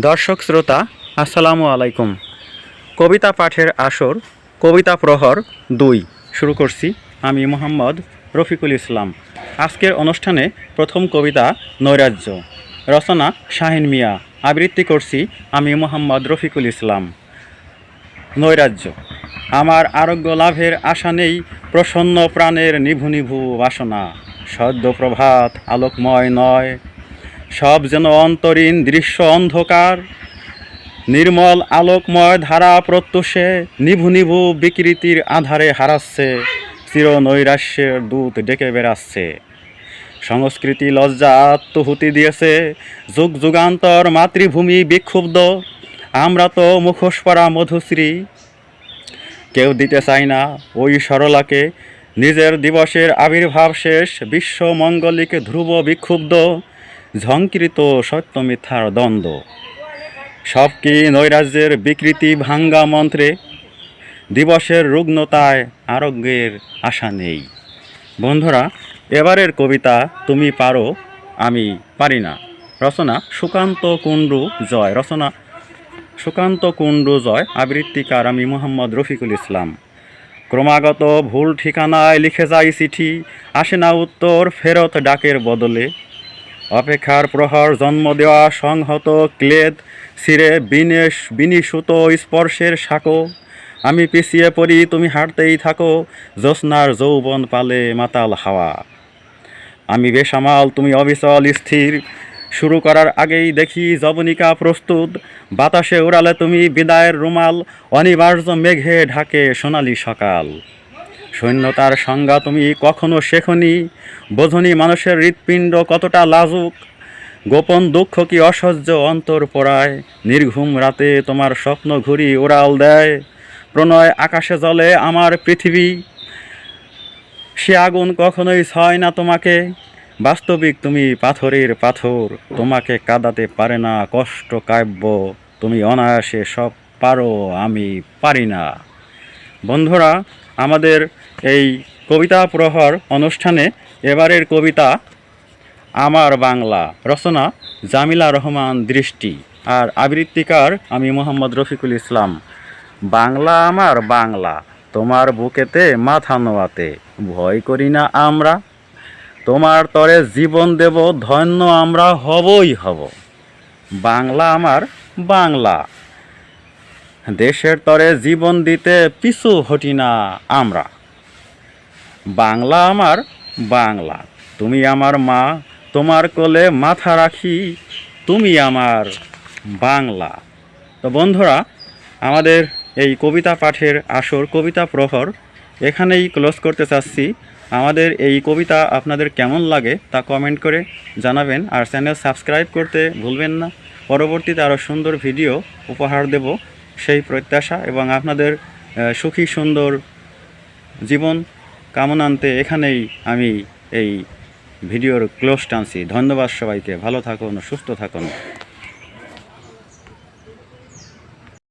দর্শক শ্রোতা, আসসালামু আলাইকুম। কবিতা পাঠের আসর, কবিতা প্রহর দুই। শুরু করছি আমি মোহাম্মদ রফিকুল ইসলাম। আজকের অনুষ্ঠানে প্রথম কবিতা নৈরাজ্য। রচনা শাহিন মিয়া। আবৃত্তি করছি আমি মোহাম্মদ রফিকুল ইসলাম। নৈরাজ্য। আমার আরোগ্য লাভের আশা নেই, প্রসন্ন প্রাণের নিভু নিভু বাসনা। সদ্য প্রভাত আলোকময় নয় সব যেন অন্তরীণ দৃশ্য অন্ধকার, নির্মল আলোকময় ধারা প্রত্যুষে নিভু নিভু বিকৃতির আধারে হারাচ্ছে চির নৈরাশ্যের দূত ডেকে বেড়াচ্ছে। সংস্কৃতি লজ্জা আত্মহুতি দিয়েছে, যুগ যুগান্তর মাতৃভূমি বিক্ষুব্ধ, আমরা তো মুখোশ পরা মধুশ্রী। কেউ দিতে চায় না ওই সরলাকে, নিজের দিবসের আবির্ভাব শেষ বিশ্ব মঙ্গলিক ধ্রুব বিক্ষুব্ধ। ঝঙ্কৃত সত্য মিথ্যার দ্বন্দ্ব। সব কি নৈরাজ্যের বিকৃতি ভাঙ্গা মন্ত্রে দিবসের রুগ্নতায় আরোগ্যের আশা নেই। বন্ধুরা, এবারের কবিতা তুমি পারো, আমি পারি না। রচনা সুকান্ত কুণ্ডু জয়। রচনা সুকান্ত কুণ্ডু জয়। আবৃত্তিকার আমি মোহাম্মদ রফিকুল ইসলাম। ক্রমাগত ভুল ঠিকানায় লিখে যাই চিঠি। আসে না উত্তর, ফেরত ডাকের বদলে অপেক্ষার প্রহর জন্ম দেওয়া সংহত ক্লেদ সিরে বিনেশ, বিনিসুত স্পর্শের সাঁকো। আমি পিছিয়ে পড়ি, তুমি হাঁটতেই থাকো, জ্যোৎস্নার যৌবন পালে মাতাল হাওয়া। আমি বেসামাল, তুমি অবিচল, স্থির। শুরু করার আগেই দেখি জবনিকা প্রস্তুত। বাতাসে উড়ালে তুমি বিদায়ের রুমাল, অনিবার্য মেঘে ঢাকে সোনালি সকাল। সৈন্যতার সংজ্ঞা তুমি কখনো শেখনি? বোঝনি মানুষের হৃৎপিণ্ড কতটা লাজুক? গোপন দুঃখ কি অসহ্য অন্তর পড়ায়? নির্ঘুম রাতে তোমার স্বপ্ন ঘুরি উড়াল দেয়। প্রণয় আকাশে জলে আমার পৃথিবী। সে আগুন কখনোই ছয় না তোমাকে। বাস্তবিক তুমি পাথরের পাথর। তোমাকে কাঁদাতে পারে না কষ্ট কাব্য। তুমি অনায়াসে সব পারো, আমি পারি না। বন্ধুরা, আমাদের এই কবিতা প্রহর অনুষ্ঠানে এবারের কবিতা, আমার বাংলা রচনা জামিলা রহমান দৃষ্টি আর আবৃত্তিকার আমি মোহাম্মদ রফিকুল ইসলাম। বাংলা আমার বাংলা, তোমার বুকেতে মাথা নোয়াতে, ভয় করি না আমরা। তোমার তরে জীবন দেব, ধন্য আমরা হবই হব। বাংলা আমার বাংলা, দেশের তরে জীবন দিতে পিছু হটি না আমরা। বাংলা আমার বাংলা। তুমি আমার মা, তোমার কোলে মাথা রাখি, তুমি আমার বাংলা। তো বন্ধুরা, আমাদের এই কবিতা পাঠের আসর, কবিতা প্রহর এখানেই ক্লোজ করতে চাচ্ছি। আমাদের এই কবিতা আপনাদের কেমন লাগে তা কমেন্ট করে জানাবেন আর চ্যানেল সাবস্ক্রাইব করতে ভুলবেন না। পরবর্তীতে আরও সুন্দর ভিডিও উপহার দেব সেই প্রত্যাশা এবং আপনাদের সুখী সুন্দর জীবন কামনান্তে এখানেই আমি এই ভিডিওর ক্লোজ টানছি ধন্যবাদ সবাইকে। ভালো থাকুন সুস্থ থাকুন।